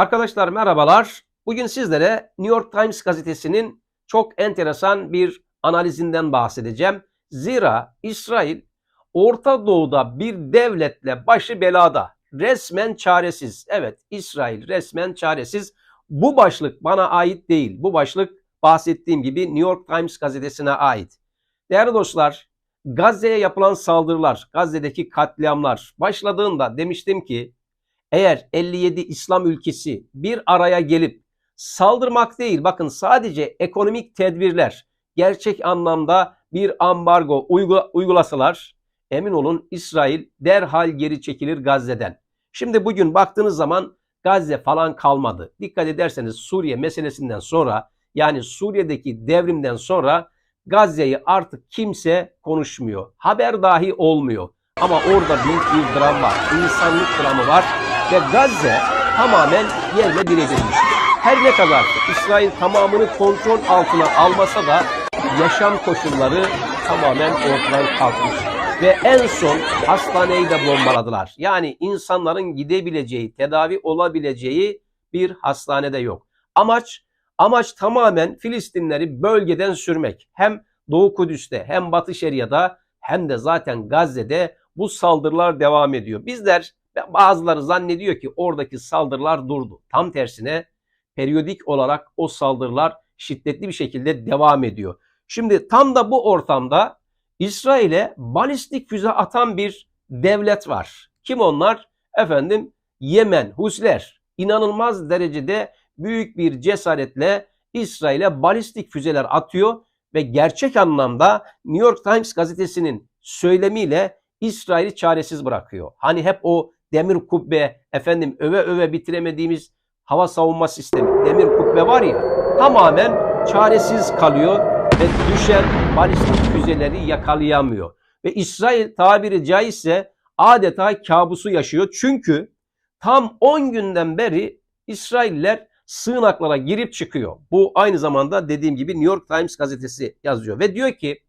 Arkadaşlar merhabalar. Bugün sizlere New York Times gazetesinin çok enteresan bir analizinden bahsedeceğim. Zira İsrail Orta Doğu'da bir devletle başı belada. Resmen çaresiz. Evet İsrail resmen çaresiz. Bu başlık bana ait değil. Bu başlık bahsettiğim gibi New York Times gazetesine ait. Değerli dostlar, Gazze'ye yapılan saldırılar, Gazze'deki katliamlar başladığında demiştim ki eğer 57 İslam ülkesi bir araya gelip saldırmak değil bakın sadece ekonomik tedbirler gerçek anlamda bir ambargo uygulasalar emin olun İsrail derhal geri çekilir Gazze'den. Şimdi bugün baktığınız zaman Gazze falan kalmadı. Dikkat ederseniz Suriye meselesinden sonra yani Suriye'deki devrimden sonra Gazze'yi artık kimse konuşmuyor. Haber dahi olmuyor. Ama orada büyük bir dram var. İnsanlık dramı var ve Gazze tamamen yerle bir edilmiş. Her ne kadar İsrail tamamını kontrol altına almasa da yaşam koşulları tamamen ortadan kalkmış. Ve en son hastaneyi de bombaladılar. Yani insanların gidebileceği, tedavi olabileceği bir hastanede yok. Amaç amaç tamamen Filistinleri bölgeden sürmek. Hem Doğu Kudüs'te hem Batı Şeria'da hem de zaten Gazze'de bu saldırılar devam ediyor. Bizler bazıları zannediyor ki oradaki saldırılar durdu. Tam tersine periyodik olarak o saldırılar şiddetli bir şekilde devam ediyor. Şimdi tam da bu ortamda İsrail'e balistik füze atan bir devlet var. Kim onlar? Efendim Yemen, Husler. İnanılmaz derecede büyük bir cesaretle İsrail'e balistik füzeler atıyor ve gerçek anlamda New York Times gazetesinin söylemiyle İsrail'i çaresiz bırakıyor. Hani hep o demir kubbe, efendim öve öve bitiremediğimiz hava savunma sistemi, demir kubbe var ya tamamen çaresiz kalıyor ve düşen balistik füzeleri yakalayamıyor. Ve İsrail tabiri caizse adeta kabusu yaşıyor. Çünkü tam 10 günden beri İsrailler sığınaklara girip çıkıyor. Bu aynı zamanda dediğim gibi New York Times gazetesi yazıyor ve diyor ki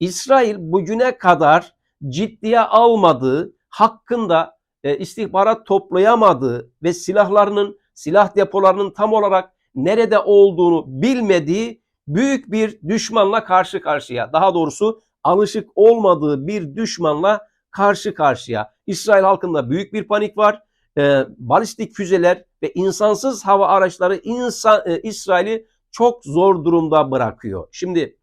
İsrail bugüne kadar ciddiye almadığı, hakkında e, istihbarat toplayamadığı ve silahlarının, silah depolarının tam olarak nerede olduğunu bilmediği büyük bir düşmanla karşı karşıya. Daha doğrusu alışık olmadığı bir düşmanla karşı karşıya. İsrail halkında büyük bir panik var. E, balistik füzeler ve insansız hava araçları insan, e, İsrail'i çok zor durumda bırakıyor. Şimdi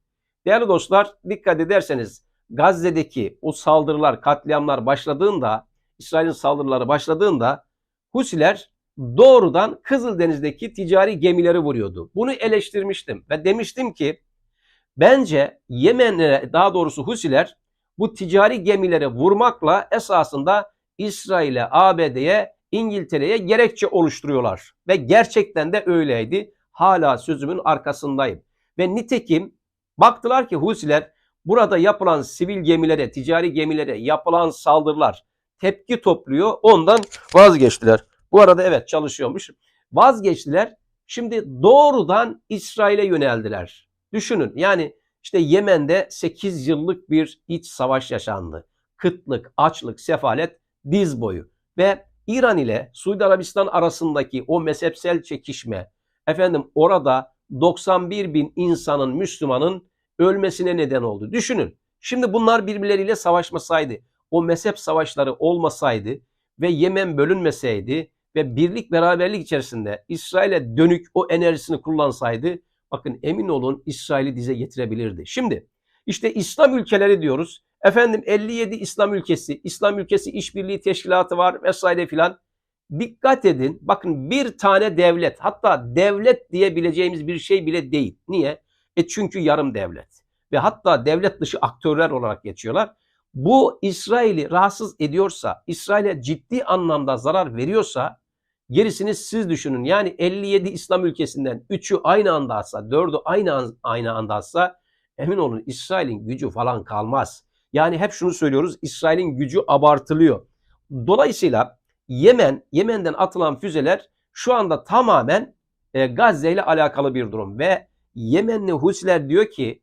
değerli dostlar dikkat ederseniz Gazze'deki o saldırılar, katliamlar başladığında, İsrail'in saldırıları başladığında Husiler doğrudan Kızıldeniz'deki ticari gemileri vuruyordu. Bunu eleştirmiştim ve demiştim ki bence Yemen'e daha doğrusu Husiler bu ticari gemileri vurmakla esasında İsrail'e, ABD'ye, İngiltere'ye gerekçe oluşturuyorlar. Ve gerçekten de öyleydi. Hala sözümün arkasındayım. Ve nitekim baktılar ki Husiler burada yapılan sivil gemilere, ticari gemilere yapılan saldırılar tepki topluyor. Ondan vazgeçtiler. Bu arada evet çalışıyormuş. Vazgeçtiler. Şimdi doğrudan İsrail'e yöneldiler. Düşünün yani işte Yemen'de 8 yıllık bir iç savaş yaşandı. Kıtlık, açlık, sefalet diz boyu. Ve İran ile Suudi Arabistan arasındaki o mezhepsel çekişme, efendim orada 91 bin insanın, Müslümanın ölmesine neden oldu. Düşünün. Şimdi bunlar birbirleriyle savaşmasaydı, o mezhep savaşları olmasaydı ve Yemen bölünmeseydi ve birlik beraberlik içerisinde İsrail'e dönük o enerjisini kullansaydı bakın emin olun İsrail'i dize getirebilirdi. Şimdi işte İslam ülkeleri diyoruz. Efendim 57 İslam ülkesi, İslam ülkesi işbirliği teşkilatı var vesaire filan. Dikkat edin. Bakın bir tane devlet, hatta devlet diyebileceğimiz bir şey bile değil. Niye? E çünkü yarım devlet ve hatta devlet dışı aktörler olarak geçiyorlar. Bu İsrail'i rahatsız ediyorsa, İsrail'e ciddi anlamda zarar veriyorsa gerisini siz düşünün. Yani 57 İslam ülkesinden 3'ü aynı anda atsa, 4'ü aynı, aynı anda atsa emin olun İsrail'in gücü falan kalmaz. Yani hep şunu söylüyoruz İsrail'in gücü abartılıyor. Dolayısıyla Yemen, Yemen'den atılan füzeler şu anda tamamen e, Gazze ile alakalı bir durum ve Yemenli Husiler diyor ki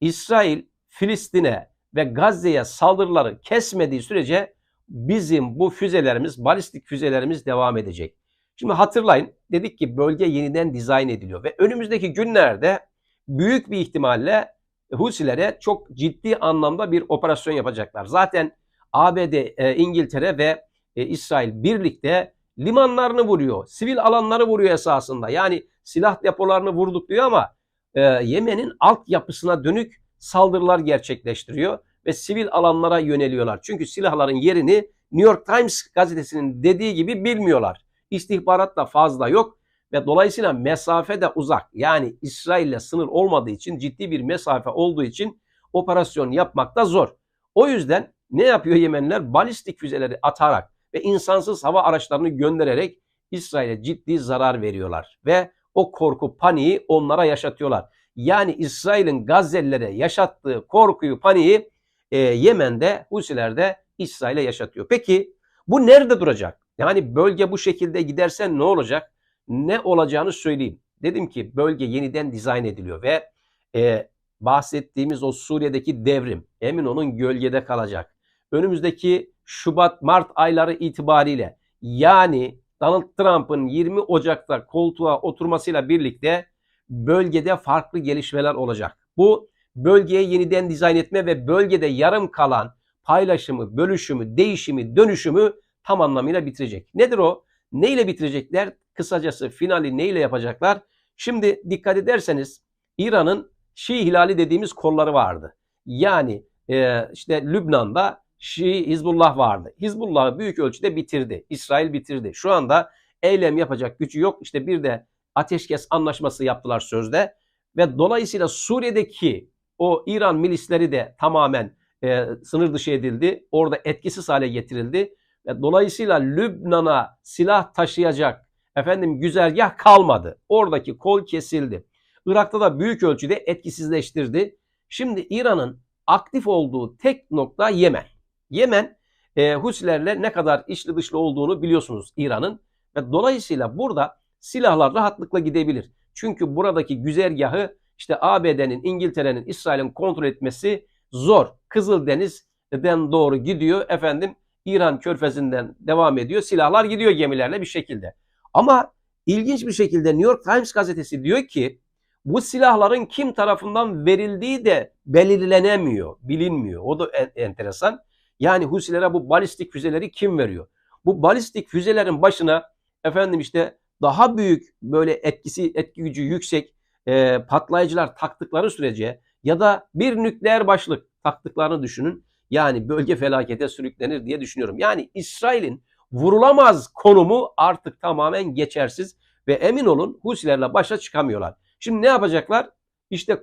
İsrail Filistin'e ve Gazze'ye saldırıları kesmediği sürece bizim bu füzelerimiz, balistik füzelerimiz devam edecek. Şimdi hatırlayın dedik ki bölge yeniden dizayn ediliyor ve önümüzdeki günlerde büyük bir ihtimalle Husilere çok ciddi anlamda bir operasyon yapacaklar. Zaten ABD, e, İngiltere ve e, İsrail birlikte limanlarını vuruyor. Sivil alanları vuruyor esasında. Yani silah depolarını vurduk diyor ama e, Yemen'in altyapısına dönük saldırılar gerçekleştiriyor ve sivil alanlara yöneliyorlar. Çünkü silahların yerini New York Times gazetesinin dediği gibi bilmiyorlar. İstihbarat da fazla yok ve dolayısıyla mesafe de uzak. Yani İsrail ile sınır olmadığı için ciddi bir mesafe olduğu için operasyon yapmak da zor. O yüzden ne yapıyor Yemenliler? Balistik füzeleri atarak ve insansız hava araçlarını göndererek İsrail'e ciddi zarar veriyorlar ve o korku paniği onlara yaşatıyorlar. Yani İsrail'in Gazze'lilere yaşattığı korkuyu paniği e, Yemen'de Husiler İsrail'e yaşatıyor. Peki bu nerede duracak? Yani bölge bu şekilde giderse ne olacak? Ne olacağını söyleyeyim. Dedim ki bölge yeniden dizayn ediliyor ve e, bahsettiğimiz o Suriye'deki devrim emin olun gölgede kalacak. Önümüzdeki Şubat-Mart ayları itibariyle yani Donald Trump'ın 20 Ocak'ta koltuğa oturmasıyla birlikte bölgede farklı gelişmeler olacak. Bu bölgeye yeniden dizayn etme ve bölgede yarım kalan paylaşımı, bölüşümü, değişimi, dönüşümü tam anlamıyla bitirecek. Nedir o? Neyle bitirecekler? Kısacası finali neyle yapacaklar? Şimdi dikkat ederseniz İran'ın Şii hilali dediğimiz kolları vardı. Yani e, işte Lübnan'da Şii Hizbullah vardı. Hizbullah'ı büyük ölçüde bitirdi. İsrail bitirdi. Şu anda eylem yapacak gücü yok. İşte bir de ateşkes anlaşması yaptılar sözde. Ve dolayısıyla Suriye'deki o İran milisleri de tamamen e, sınır dışı edildi. Orada etkisiz hale getirildi. Ve dolayısıyla Lübnan'a silah taşıyacak efendim güzergah kalmadı. Oradaki kol kesildi. Irak'ta da büyük ölçüde etkisizleştirdi. Şimdi İran'ın aktif olduğu tek nokta Yemen. Yemen e, Husilerle ne kadar içli dışlı olduğunu biliyorsunuz İran'ın. Ve dolayısıyla burada silahlar rahatlıkla gidebilir. Çünkü buradaki güzergahı işte ABD'nin, İngiltere'nin, İsrail'in kontrol etmesi zor. Kızıldeniz'den doğru gidiyor. Efendim İran körfezinden devam ediyor. Silahlar gidiyor gemilerle bir şekilde. Ama ilginç bir şekilde New York Times gazetesi diyor ki bu silahların kim tarafından verildiği de belirlenemiyor, bilinmiyor. O da en, enteresan. Yani Husilere bu balistik füzeleri kim veriyor? Bu balistik füzelerin başına efendim işte daha büyük böyle etkisi etki gücü yüksek e, patlayıcılar taktıkları sürece ya da bir nükleer başlık taktıklarını düşünün. Yani bölge felakete sürüklenir diye düşünüyorum. Yani İsrail'in vurulamaz konumu artık tamamen geçersiz ve emin olun Husilerle başa çıkamıyorlar. Şimdi ne yapacaklar? İşte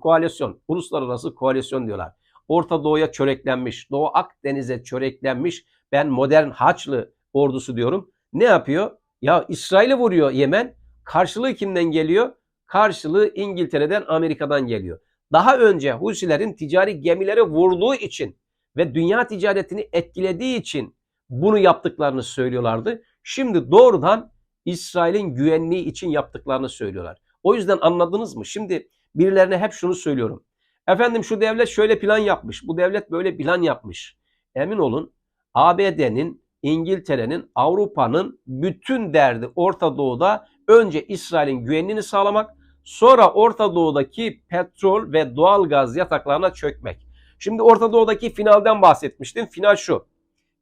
koalisyon, uluslararası koalisyon diyorlar. Orta Doğu'ya çöreklenmiş, Doğu Akdeniz'e çöreklenmiş. Ben modern Haçlı ordusu diyorum. Ne yapıyor? Ya İsrail'i vuruyor Yemen. Karşılığı kimden geliyor? Karşılığı İngiltere'den, Amerika'dan geliyor. Daha önce Husilerin ticari gemileri vurduğu için ve dünya ticaretini etkilediği için bunu yaptıklarını söylüyorlardı. Şimdi doğrudan İsrail'in güvenliği için yaptıklarını söylüyorlar. O yüzden anladınız mı? Şimdi birilerine hep şunu söylüyorum. Efendim şu devlet şöyle plan yapmış, bu devlet böyle plan yapmış. Emin olun ABD'nin, İngiltere'nin, Avrupa'nın bütün derdi Orta Doğu'da önce İsrail'in güvenliğini sağlamak, sonra Orta Doğu'daki petrol ve doğal gaz yataklarına çökmek. Şimdi Orta Doğu'daki finalden bahsetmiştim. Final şu.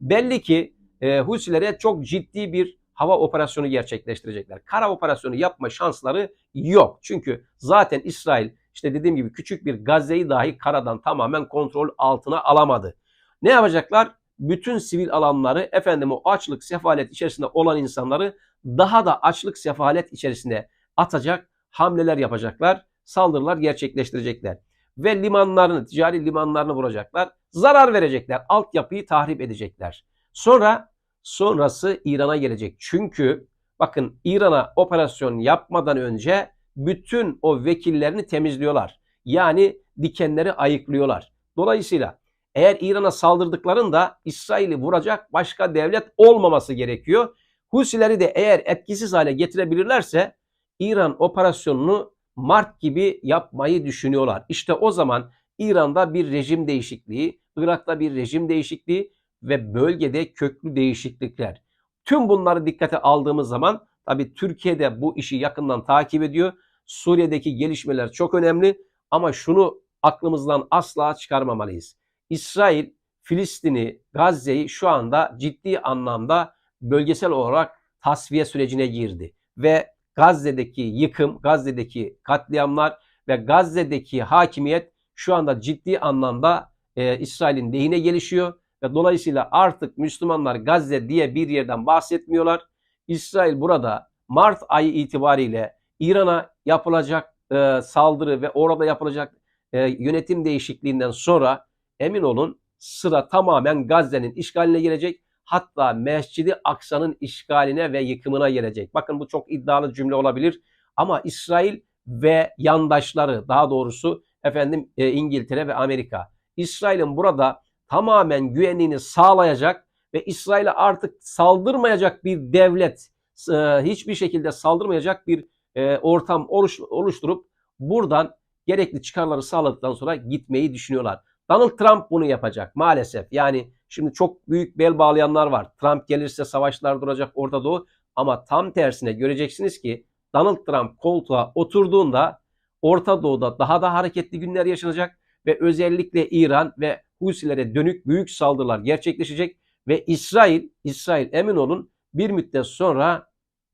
Belli ki e, Husilere çok ciddi bir hava operasyonu gerçekleştirecekler. Kara operasyonu yapma şansları yok. Çünkü zaten İsrail işte dediğim gibi küçük bir Gazze'yi dahi karadan tamamen kontrol altına alamadı. Ne yapacaklar? Bütün sivil alanları efendim o açlık, sefalet içerisinde olan insanları daha da açlık, sefalet içerisinde atacak hamleler yapacaklar. Saldırılar gerçekleştirecekler. Ve limanlarını, ticari limanlarını vuracaklar. Zarar verecekler. Altyapıyı tahrip edecekler. Sonra sonrası İran'a gelecek. Çünkü bakın İran'a operasyon yapmadan önce bütün o vekillerini temizliyorlar. Yani dikenleri ayıklıyorlar. Dolayısıyla eğer İran'a saldırdıklarında İsrail'i vuracak başka devlet olmaması gerekiyor. Husileri de eğer etkisiz hale getirebilirlerse İran operasyonunu Mart gibi yapmayı düşünüyorlar. İşte o zaman İran'da bir rejim değişikliği, Irak'ta bir rejim değişikliği ve bölgede köklü değişiklikler. Tüm bunları dikkate aldığımız zaman Tabii Türkiye'de bu işi yakından takip ediyor. Suriye'deki gelişmeler çok önemli ama şunu aklımızdan asla çıkarmamalıyız. İsrail Filistin'i, Gazze'yi şu anda ciddi anlamda bölgesel olarak tasfiye sürecine girdi ve Gazze'deki yıkım, Gazze'deki katliamlar ve Gazze'deki hakimiyet şu anda ciddi anlamda e, İsrail'in lehine gelişiyor ve dolayısıyla artık Müslümanlar Gazze diye bir yerden bahsetmiyorlar. İsrail burada Mart ayı itibariyle İran'a yapılacak e, saldırı ve orada yapılacak e, yönetim değişikliğinden sonra emin olun sıra tamamen Gazze'nin işgaline gelecek. Hatta Mescidi Aksa'nın işgaline ve yıkımına gelecek. Bakın bu çok iddialı cümle olabilir ama İsrail ve yandaşları daha doğrusu efendim e, İngiltere ve Amerika İsrail'in burada tamamen güvenliğini sağlayacak ve İsrail'e artık saldırmayacak bir devlet, e, hiçbir şekilde saldırmayacak bir e, ortam oluş, oluşturup buradan gerekli çıkarları sağladıktan sonra gitmeyi düşünüyorlar. Donald Trump bunu yapacak maalesef. Yani şimdi çok büyük bel bağlayanlar var. Trump gelirse savaşlar duracak Orta Doğu ama tam tersine göreceksiniz ki Donald Trump koltuğa oturduğunda Orta Doğu'da daha da hareketli günler yaşanacak ve özellikle İran ve Husilere dönük büyük saldırılar gerçekleşecek ve İsrail, İsrail emin olun bir müddet sonra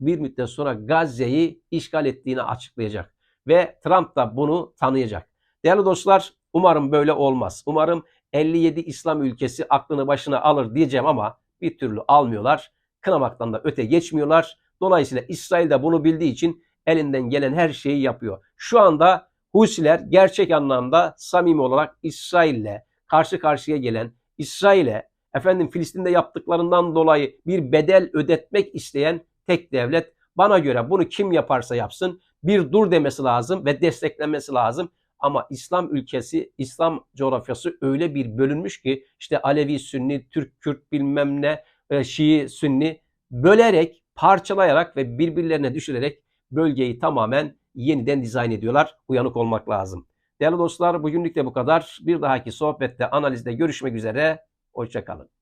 bir müddet sonra Gazze'yi işgal ettiğini açıklayacak ve Trump da bunu tanıyacak. Değerli dostlar, umarım böyle olmaz. Umarım 57 İslam ülkesi aklını başına alır diyeceğim ama bir türlü almıyorlar. Kınamaktan da öte geçmiyorlar. Dolayısıyla İsrail de bunu bildiği için elinden gelen her şeyi yapıyor. Şu anda Husiler gerçek anlamda samimi olarak İsrail'le karşı karşıya gelen, İsrail'e efendim Filistin'de yaptıklarından dolayı bir bedel ödetmek isteyen tek devlet. Bana göre bunu kim yaparsa yapsın bir dur demesi lazım ve desteklenmesi lazım. Ama İslam ülkesi, İslam coğrafyası öyle bir bölünmüş ki işte Alevi, Sünni, Türk, Kürt bilmem ne, e, Şii, Sünni bölerek, parçalayarak ve birbirlerine düşürerek bölgeyi tamamen yeniden dizayn ediyorlar. Uyanık olmak lazım. Değerli dostlar bugünlük de bu kadar. Bir dahaki sohbette, analizde görüşmek üzere. Hoşçakalın.